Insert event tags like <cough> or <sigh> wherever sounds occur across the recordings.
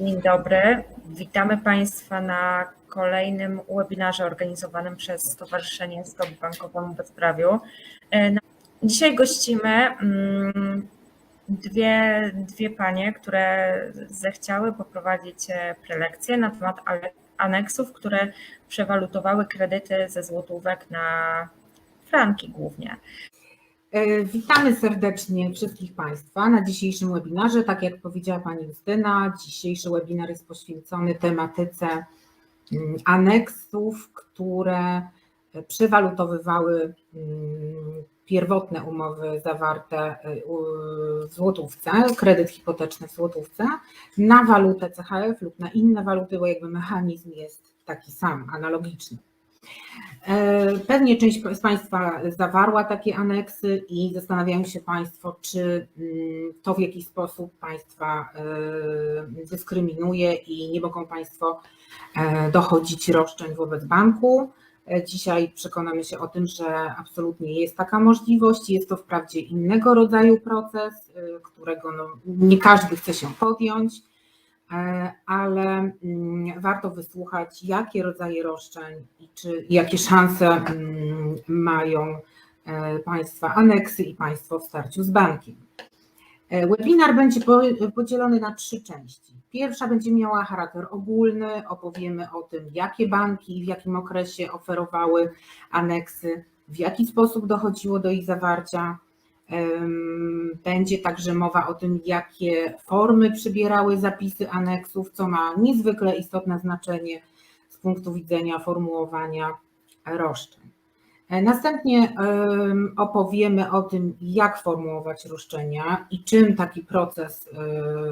Dzień dobry. Witamy Państwa na kolejnym webinarze organizowanym przez Stowarzyszenie Stop Bankowemu Bezprawiu. E, Dzisiaj gościmy mm, dwie, dwie panie, które zechciały poprowadzić e, prelekcję na temat aneksów, które przewalutowały kredyty ze złotówek na franki głównie. E, Witamy serdecznie wszystkich Państwa na dzisiejszym webinarze. Tak jak powiedziała Pani Justyna, dzisiejszy webinar jest poświęcony tematyce mm, aneksów, które przewalutowywały mm, pierwotne umowy zawarte e, w złotówce, kredyt hipoteczny w złotówce, na walutę CHF lub na inne waluty, bo jakby mechanizm jest taki sam, analogiczny. E, Pewnie część z Państwa zawarła takie aneksy i zastanawiają się Państwo, czy mm, to w jakiś sposób Państwa e, dyskryminuje i nie mogą Państwo e, dochodzić roszczeń wobec banku. Dzisiaj przekonamy się o tym, że absolutnie jest taka możliwość. Jest to wprawdzie innego rodzaju proces, którego no, nie każdy chce się podjąć ale mm, warto wysłuchać, jakie rodzaje roszczeń i czy jakie szanse mm, mają e, Państwa aneksy i Państwo w starciu z bankiem. E, Webinar będzie po- podzielony na trzy części. Pierwsza będzie miała charakter ogólny, opowiemy o tym, jakie banki w jakim okresie oferowały aneksy, w jaki sposób dochodziło do ich zawarcia, Będzie także mowa o tym, jakie formy przybierały zapisy aneksów, co ma niezwykle istotne znaczenie z punktu widzenia formułowania roszczeń. E, Następnie em, opowiemy o tym, jak formułować roszczenia i czym taki proces, e,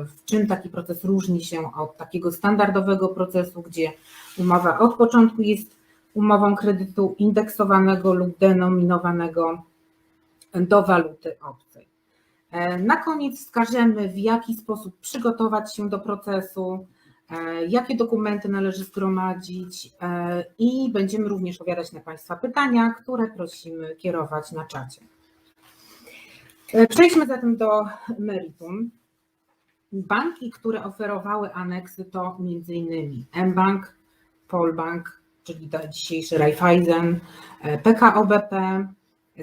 w czym taki proces różni się od takiego standardowego procesu, gdzie umowa od początku jest umową kredytu indeksowanego lub denominowanego do waluty obcej. E, Na koniec wskażemy, w jaki sposób przygotować się do procesu, e, jakie dokumenty należy zgromadzić e, i będziemy również odpowiadać na Państwa pytania, które prosimy kierować na czacie. Przejdźmy zatem do meritum. Banki, które oferowały aneksy to m.in. mBank, Polbank, czyli dzisiejszy Raiffeisen, PKO BP,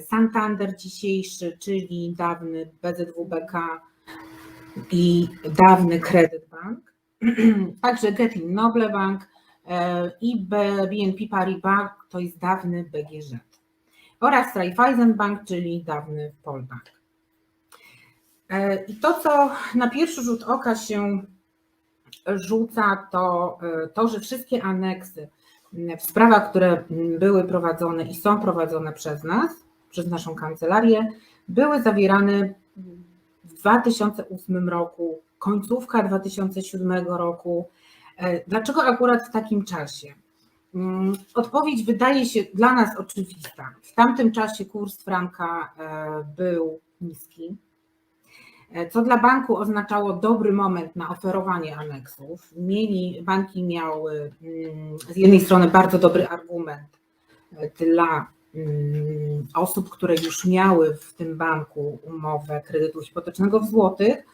Santander dzisiejszy, czyli dawny BZWBK i dawny Credit Bank, <clears throat> także Getin Noble Bank e, i BNP Paribas to jest dawny BGŻ oraz Raiffeisen Bank, czyli dawny Polbank. E, I to, co na pierwszy rzut oka się rzuca, to e, to, że wszystkie aneksy w sprawach, które były prowadzone i są prowadzone przez nas, przez naszą kancelarię, były zawierane w 2008 roku, końcówka 2007 roku. E, Dlaczego akurat w takim czasie? Mm, Odpowiedź wydaje się dla nas oczywista. W tamtym czasie kurs franka e, był niski, e, co dla banku oznaczało dobry moment na oferowanie aneksów. Mieli, banki miały mm, z jednej strony bardzo dobry argument dla osób, które już miały w tym banku umowę kredytu hipotecznego w złotych,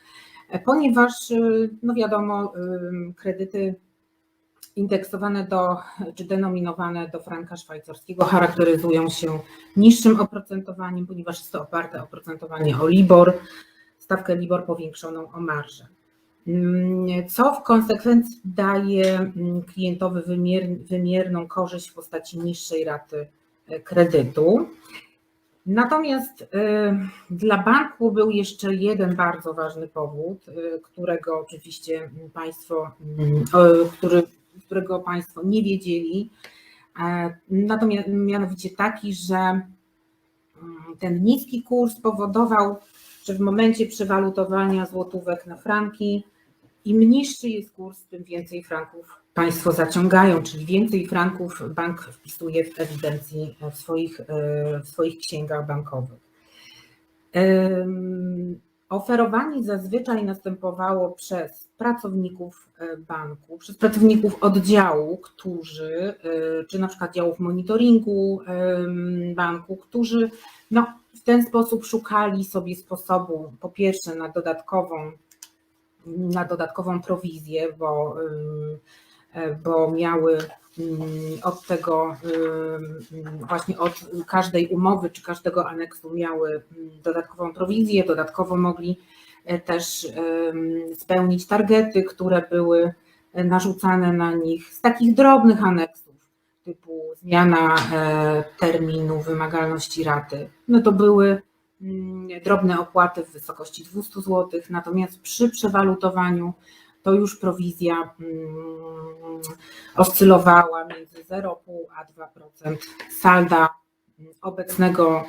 ponieważ, y, no wiadomo, ym, kredyty indeksowane do, czy denominowane do franka szwajcarskiego charakteryzują się niższym oprocentowaniem, ponieważ jest to oparte oprocentowanie o LIBOR, stawkę LIBOR powiększoną o marżę. Mm, Co w konsekwencji daje mm, klientowi wymier, wymierną korzyść w postaci niższej raty kredytu. Natomiast y, dla banku był jeszcze jeden bardzo ważny powód, y, którego oczywiście Państwo, o, który, którego Państwo nie wiedzieli. E, Natomiast mianowicie taki, że mm, ten niski kurs powodował, że w momencie przewalutowania złotówek na franki, im niższy jest kurs, tym więcej franków Państwo zaciągają, czyli więcej franków bank wpisuje w ewidencji w swoich, e, w swoich księgach bankowych. Oferowanie zazwyczaj następowało przez pracowników e, banku, przez pracowników oddziału, którzy, e, czy na przykład działów monitoringu banku, którzy no, w ten sposób szukali sobie sposobu, po pierwsze, na dodatkową na dodatkową prowizję, bo, bo miały ym, od tego właśnie od każdej umowy czy każdego aneksu miały ym, dodatkową prowizję, dodatkowo mogli e, też spełnić targety, które były narzucane na nich z takich drobnych aneksów typu zmiana e, terminu wymagalności raty, no to były mm, drobne opłaty w wysokości 200 zł, natomiast przy przewalutowaniu to już prowizja mm, oscylowała między 0,5 a 2% salda mm, obecnego,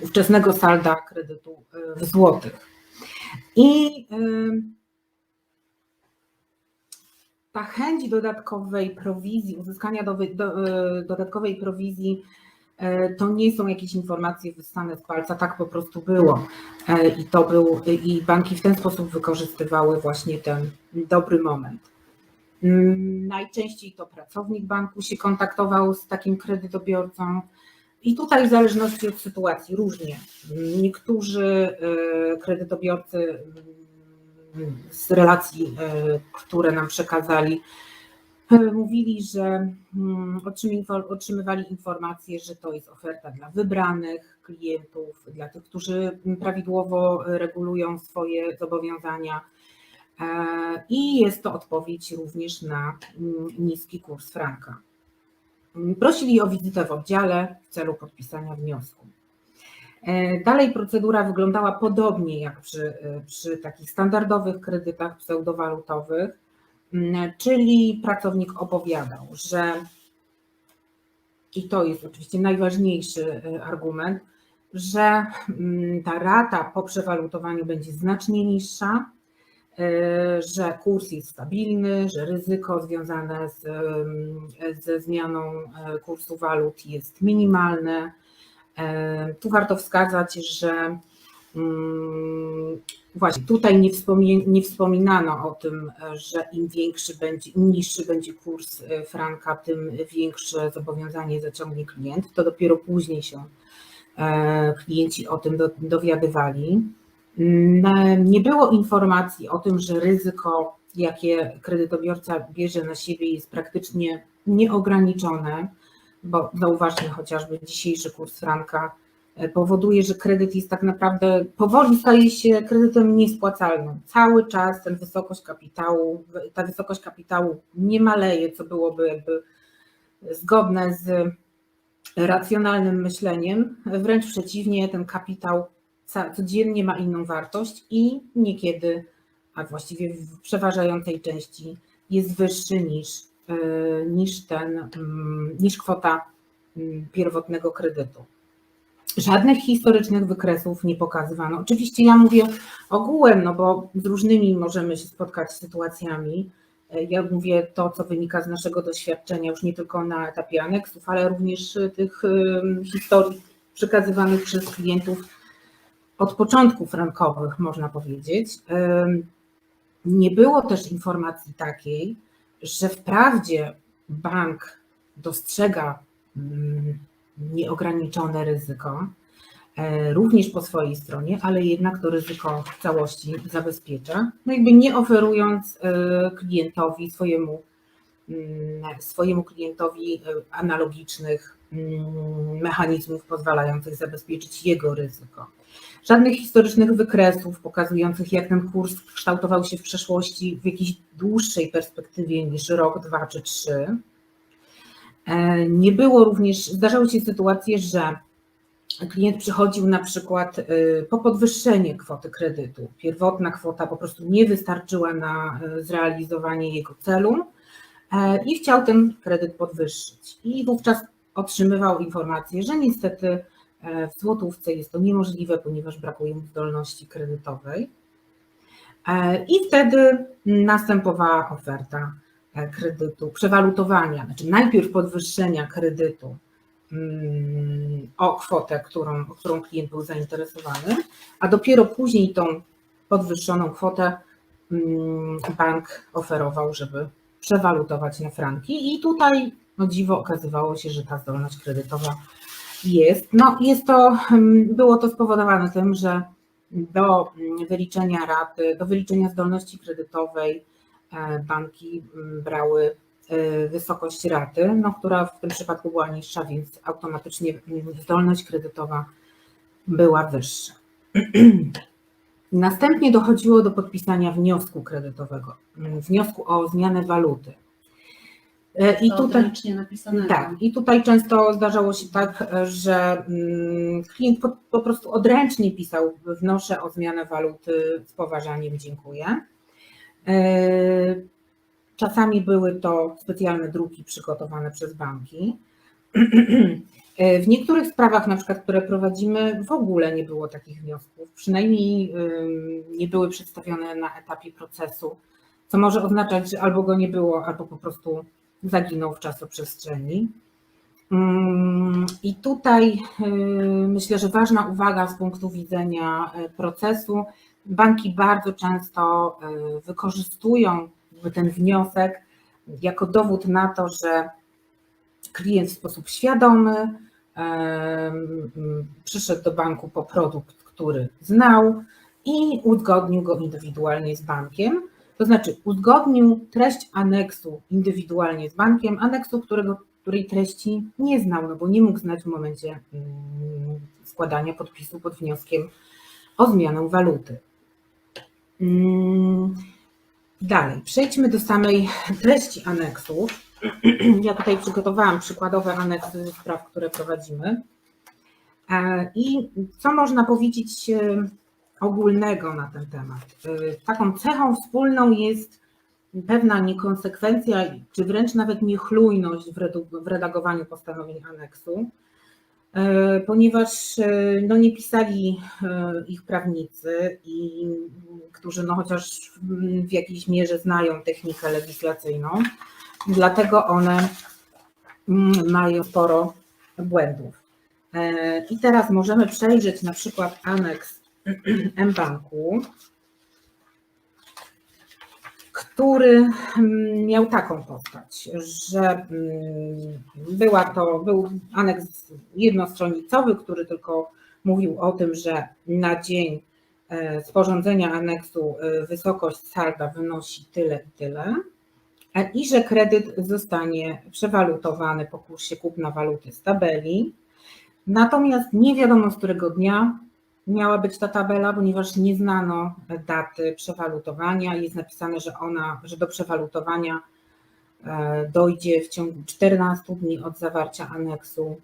ówczesnego salda kredytu e, w złotych. I ym, ta chęć dodatkowej prowizji, uzyskania do, do, e, dodatkowej prowizji, to nie są jakieś informacje wystane z palca, tak po prostu było. E, I to był, i banki w ten sposób wykorzystywały właśnie ten dobry moment. Mm, Najczęściej to pracownik banku się kontaktował z takim kredytobiorcą. I tutaj w zależności od sytuacji różnie. Niektórzy e, kredytobiorcy mm, z relacji, e, które nam przekazali, e, mówili, że mm, otrzymywali informację, że to jest oferta dla wybranych klientów, dla tych, którzy prawidłowo regulują swoje zobowiązania. E, I jest to odpowiedź również na mm, niski kurs franka. Prosili o wizytę w oddziale w celu podpisania wniosku. E, Dalej procedura wyglądała podobnie jak przy, e, przy takich standardowych kredytach pseudowalutowych, czyli pracownik opowiadał, że i to jest oczywiście najważniejszy e, argument, że mm, ta rata po przewalutowaniu będzie znacznie niższa, e, że kurs jest stabilny, że ryzyko związane z, em, ze zmianą kursu walut jest minimalne. Tu warto wskazać, że mm, właśnie tutaj nie, wspomie, nie wspominano o tym, e, że im większy będzie, im niższy będzie kurs e, franka, tym większe zobowiązanie zaciągnie klient. To dopiero później się e, klienci o tym do, dowiadywali. Mm, Nie było informacji o tym, że ryzyko, jakie kredytobiorca bierze na siebie, jest praktycznie nieograniczone, bo zauważmy chociażby dzisiejszy kurs franka powoduje, że kredyt jest tak naprawdę powoli staje się kredytem niespłacalnym. Cały czas ten wysokość kapitału, ta wysokość kapitału nie maleje, co byłoby jakby zgodne z racjonalnym myśleniem. Wręcz przeciwnie, ten kapitał codziennie ma inną wartość i niekiedy, a właściwie w przeważającej części jest wyższy niż, e, niż, ten, mm, niż kwota mm, pierwotnego kredytu. Żadnych historycznych wykresów nie pokazywano. Oczywiście ja mówię ogółem, no bo z różnymi możemy się spotkać sytuacjami. Ja mówię to, co wynika z naszego doświadczenia, już nie tylko na etapie aneksów, ale również e, tych em, historii przekazywanych przez klientów od początków rankowych, można powiedzieć. Nie było też informacji takiej, że wprawdzie bank dostrzega mm, nieograniczone ryzyko, e, również po swojej stronie, ale jednak to ryzyko w całości zabezpiecza, no jakby nie oferując e, klientowi, swojemu, mm, swojemu klientowi e, analogicznych mm, mechanizmów pozwalających zabezpieczyć jego ryzyko. Żadnych historycznych wykresów pokazujących, jak ten kurs kształtował się w przeszłości w jakiejś dłuższej perspektywie niż rok, dwa czy trzy. E, Nie było również, zdarzały się sytuacje, że klient przychodził na przykład y, po podwyższenie kwoty kredytu. Pierwotna kwota po prostu nie wystarczyła na y, zrealizowanie jego celu e, i chciał ten kredyt podwyższyć. I wówczas otrzymywał informację, że niestety e, w złotówce jest to niemożliwe, ponieważ brakuje mu zdolności kredytowej. I wtedy następowała oferta kredytu, przewalutowania, znaczy najpierw podwyższenia kredytu mm, o kwotę, którą, o którą klient był zainteresowany, a dopiero później tą podwyższoną kwotę mm, bank oferował, żeby przewalutować na franki. I tutaj, no dziwo, okazywało się, że ta zdolność kredytowa jest. No, jest to, mm, było to spowodowane tym, że do wyliczenia raty, do wyliczenia zdolności kredytowej e, banki mm, brały e, wysokość raty, no, która w tym przypadku była niższa, więc automatycznie zdolność kredytowa była wyższa. <clears throat> Następnie dochodziło do podpisania wniosku kredytowego, mm, wniosku o zmianę waluty. E, I To tutaj, napisanego. tak, i tutaj często zdarzało się tak, że mm, klient po, po prostu odręcznie pisał, wnoszę o zmianę waluty z poważaniem, dziękuję. E, Czasami były to specjalne druki przygotowane przez banki. <clears throat> E, W niektórych sprawach, na przykład, które prowadzimy, w ogóle nie było takich wniosków, przynajmniej nie były przedstawione na etapie procesu, co może oznaczać, że albo go nie było, albo po prostu zaginął w czasoprzestrzeni. Ym, I tutaj myślę, że ważna uwaga z punktu widzenia y, procesu. Banki bardzo często y, wykorzystują ten wniosek jako dowód na to, że klient w sposób świadomy przyszedł do banku po produkt, który znał i uzgodnił go indywidualnie z bankiem. To znaczy uzgodnił treść aneksu indywidualnie z bankiem, aneksu, którego, której treści nie znał, no bo nie mógł znać w momencie mm, składania podpisu pod wnioskiem o zmianę waluty. Mm, Dalej, przejdźmy do samej treści aneksów. <clears throat> Ja tutaj przygotowałam przykładowe aneksy spraw, które prowadzimy. E, I co można powiedzieć e, ogólnego na ten temat? E, Taką cechą wspólną jest pewna niekonsekwencja, czy wręcz nawet niechlujność w redagowaniu postanowień aneksu, ponieważ e, no, nie pisali e, ich prawnicy, i którzy no, chociaż w- jakiejś mierze znają technikę legislacyjną, dlatego one mm, mają sporo błędów. E, I teraz możemy przejrzeć na przykład aneks <clears throat> mBanku, który mm, miał taką postać, że mm, była to, był aneks jednostronicowy, który tylko mówił o tym, że na dzień e, sporządzenia aneksu e, wysokość salda wynosi tyle i tyle e, i że kredyt zostanie przewalutowany po kursie kupna waluty z tabeli. Natomiast nie wiadomo z którego dnia miała być ta tabela, ponieważ nie znano daty przewalutowania. Jest napisane, że ona, że do przewalutowania e, dojdzie w ciągu 14 dni od zawarcia aneksu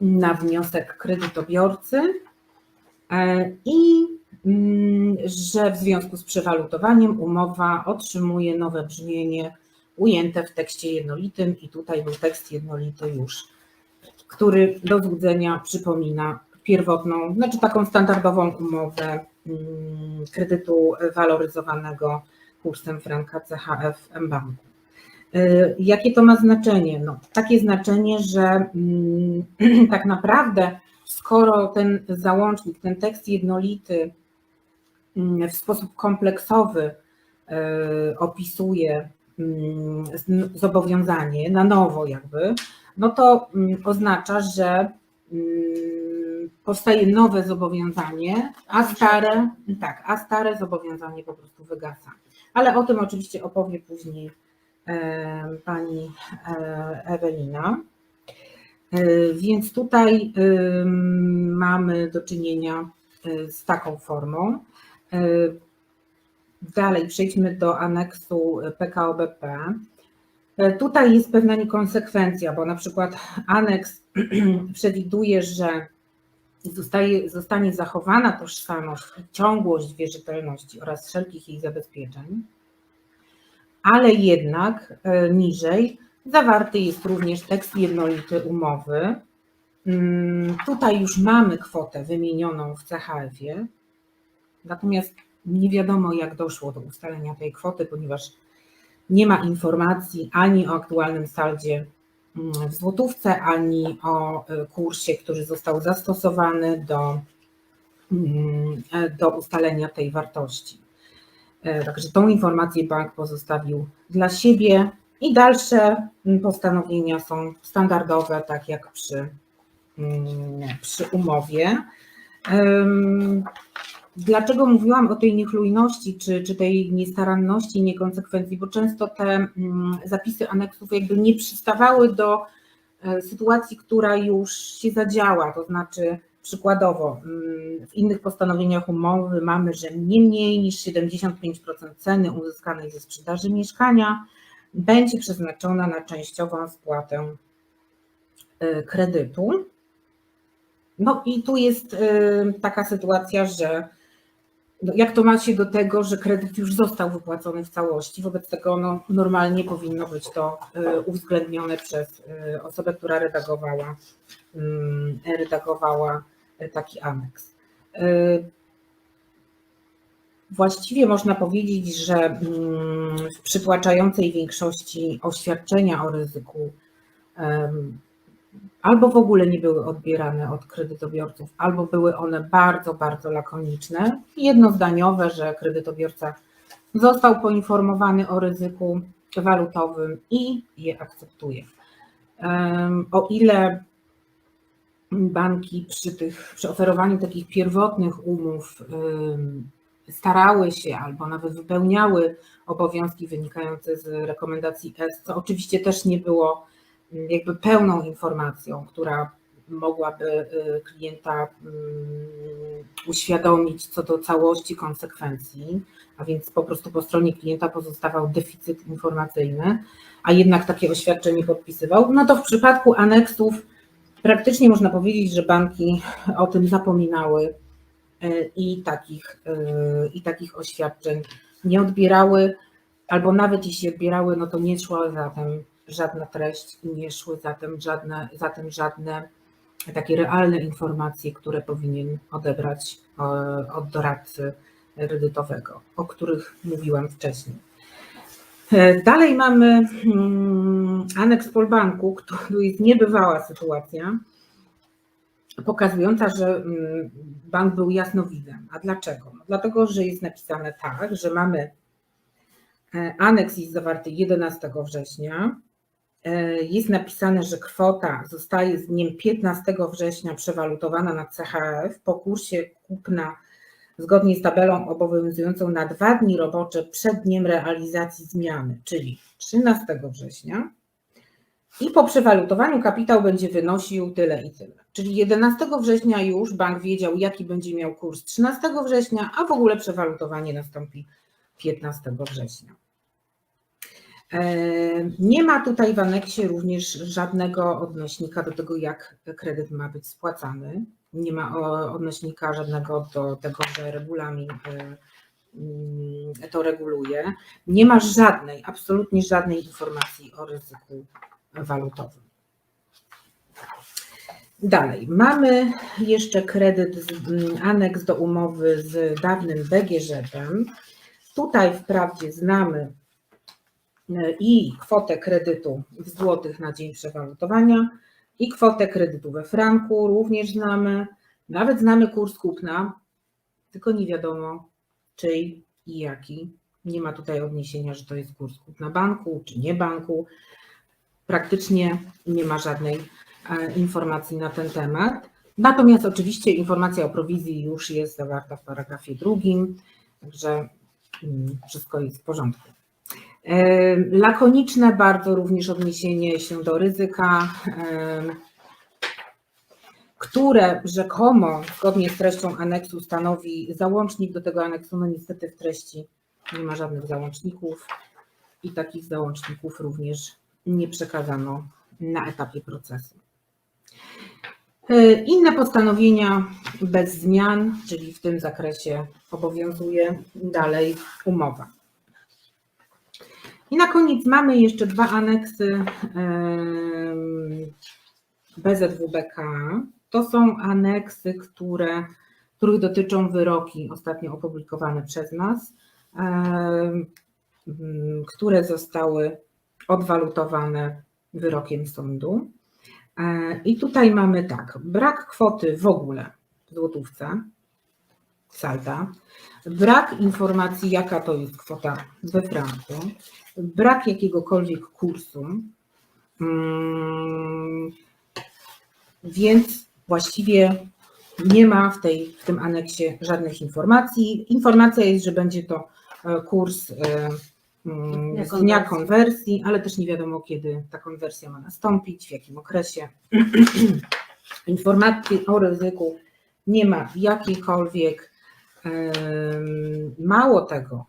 na wniosek kredytobiorcy e, i mm, że w związku z przewalutowaniem umowa otrzymuje nowe brzmienie ujęte w tekście jednolitym i tutaj był tekst jednolity już, który do złudzenia przypomina pierwotną, znaczy taką standardową umowę mm, kredytu waloryzowanego kursem franka CHF mBanku. Y, Jakie to ma znaczenie? No, takie znaczenie, że mm, <clears throat> tak naprawdę, skoro ten załącznik, ten tekst jednolity mm, w sposób kompleksowy y, opisuje zobowiązanie na nowo, jakby, no to oznacza, że powstaje nowe zobowiązanie, a stare, tak, a stare zobowiązanie po prostu wygasa. Ale o tym oczywiście opowie później e, pani e, Ewelina. E, Więc tutaj mamy do czynienia z taką formą. Dalej przejdźmy do aneksu PKO BP. E, Tutaj jest pewna niekonsekwencja, bo na przykład aneks <clears throat> przewiduje, że zostaje, zostanie zachowana tożsamość i ciągłość wierzytelności oraz wszelkich jej zabezpieczeń, ale jednak e, niżej zawarty jest również tekst jednolity umowy. Mm, Tutaj już mamy kwotę wymienioną w CHF-ie, natomiast nie wiadomo, jak doszło do ustalenia tej kwoty, ponieważ nie ma informacji ani o aktualnym saldzie w złotówce, ani o y, kursie, który został zastosowany do, mm, e, do ustalenia tej wartości. E, Także tą informację bank pozostawił dla siebie i dalsze mm, postanowienia są standardowe, tak jak przy, mm, przy umowie. Dlaczego mówiłam o tej niechlujności, czy, czy tej niestaranności, niekonsekwencji? Bo często te mm, zapisy aneksów jakby nie przystawały do e, sytuacji, która już się zadziała, to znaczy przykładowo mm, w innych postanowieniach umowy mamy, że nie mniej niż 75% ceny uzyskanej ze sprzedaży mieszkania będzie przeznaczona na częściową spłatę e, kredytu. No i tu jest e, taka sytuacja, że jak to ma się do tego, że kredyt już został wypłacony w całości, wobec tego no, normalnie powinno być to e, uwzględnione przez e, osobę, która redagowała, mm, redagowała e, taki aneks. Właściwie można powiedzieć, że mm, w przytłaczającej większości oświadczenia o ryzyku albo w ogóle nie były odbierane od kredytobiorców, albo były one bardzo, bardzo lakoniczne, jednozdaniowe, że kredytobiorca został poinformowany o ryzyku walutowym i je akceptuje. O ile banki przy, tych, przy oferowaniu takich pierwotnych umów starały się albo nawet wypełniały obowiązki wynikające z rekomendacji S, co oczywiście też nie było jakby pełną informacją, która mogłaby y, klienta mm, uświadomić co do całości konsekwencji, a więc po prostu po stronie klienta pozostawał deficyt informacyjny, a jednak takie oświadczenie podpisywał, no to w przypadku aneksów praktycznie można powiedzieć, że banki o tym zapominały y, i takich, y, i takich oświadczeń nie odbierały, albo nawet jeśli odbierały, no to nie szła za tym żadna treść i nie szły za tym żadne, za tym żadne takie realne informacje, które powinien odebrać e, od doradcy kredytowego, o których mówiłam wcześniej. E, Dalej mamy mm, aneks Polbanku, który jest niebywała sytuacja, pokazująca, że mm, bank był jasnowidzem. A dlaczego? No dlatego, że jest napisane tak, że mamy e, aneks jest zawarty 11 września. E, Jest napisane, że kwota zostaje z dniem 15 września przewalutowana na CHF po kursie kupna zgodnie z tabelą obowiązującą na dwa dni robocze przed dniem realizacji zmiany, czyli 13 września. I po przewalutowaniu kapitał będzie wynosił tyle i tyle. Czyli 11 września już bank wiedział, jaki będzie miał kurs 13 września, a w ogóle przewalutowanie nastąpi 15 września. E, Nie ma tutaj w aneksie również żadnego odnośnika do tego, jak kredyt ma być spłacany. Nie ma odnośnika żadnego do tego, że regulamin e, mm, to reguluje. Nie ma żadnej, absolutnie żadnej informacji o ryzyku walutowym. Dalej, mamy jeszcze kredyt, mm, aneks do umowy z dawnym BGŻ-em. Tutaj wprawdzie znamy i kwotę kredytu w złotych na dzień przewalutowania, i kwotę kredytu we franku również znamy. Nawet znamy kurs kupna, tylko nie wiadomo czyj i jaki. Nie ma tutaj odniesienia, że to jest kurs kupna banku czy nie banku. Praktycznie nie ma żadnej e, informacji na ten temat. Natomiast oczywiście informacja o prowizji już jest zawarta w paragrafie drugim, także mm, wszystko jest w porządku. Lakoniczne bardzo również odniesienie się do ryzyka, które rzekomo zgodnie z treścią aneksu stanowi załącznik do tego aneksu. No niestety w treści nie ma żadnych załączników i takich załączników również nie przekazano na etapie procesu. E, Inne postanowienia bez zmian, czyli w tym zakresie obowiązuje dalej umowa. I na koniec mamy jeszcze dwa aneksy BZWBK. To są aneksy, które, których dotyczą wyroki ostatnio opublikowane przez nas, które zostały odwalutowane wyrokiem sądu. E, I tutaj mamy tak, brak kwoty w ogóle w złotówce, salda, brak informacji, jaka to jest kwota we franku, brak jakiegokolwiek kursu, mm, więc właściwie Nie ma w, tej, w tym aneksie żadnych informacji. Informacja jest, że będzie to e, kurs e, z dnia konwersji. ale też nie wiadomo, kiedy ta konwersja ma nastąpić, w jakim okresie. <clears throat> Informacji o ryzyku nie ma jakiejkolwiek. Mało tego,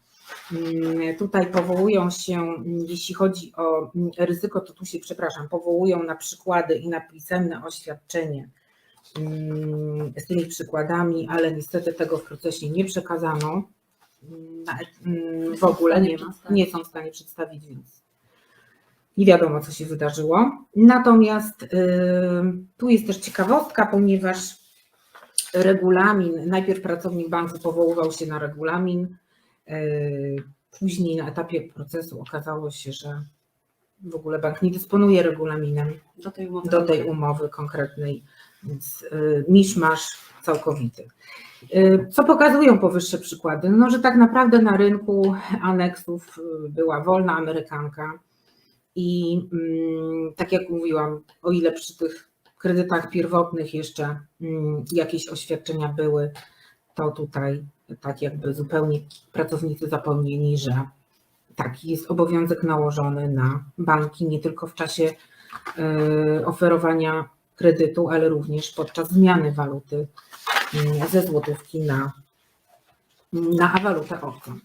mm, tutaj powołują się, jeśli chodzi o mm, ryzyko, to tu się, przepraszam, powołują na przykłady i na pisemne oświadczenie mm, z tymi przykładami, ale niestety tego w procesie nie przekazano. Mm, W ogóle nie, nie są w stanie przedstawić, więc nie wiadomo, co się wydarzyło. Natomiast tu jest też ciekawostka, ponieważ regulamin, najpierw pracownik banku powoływał się na regulamin, y, później na etapie procesu okazało się, że w ogóle bank nie dysponuje regulaminem Do tej umowy. do tej umowy konkretnej, więc y, miszmasz całkowity. Y, Co pokazują powyższe przykłady? No, że tak naprawdę na rynku aneksów była wolna amerykanka i mm, tak jak mówiłam, o ile przy tych kredytach pierwotnych jeszcze mm, jakieś oświadczenia były, to tutaj tak jakby zupełnie pracownicy zapomnieli, że taki jest obowiązek nałożony na banki nie tylko w czasie e, oferowania kredytu, ale również podczas zmiany waluty mm, ze złotówki na, na walutę obcą.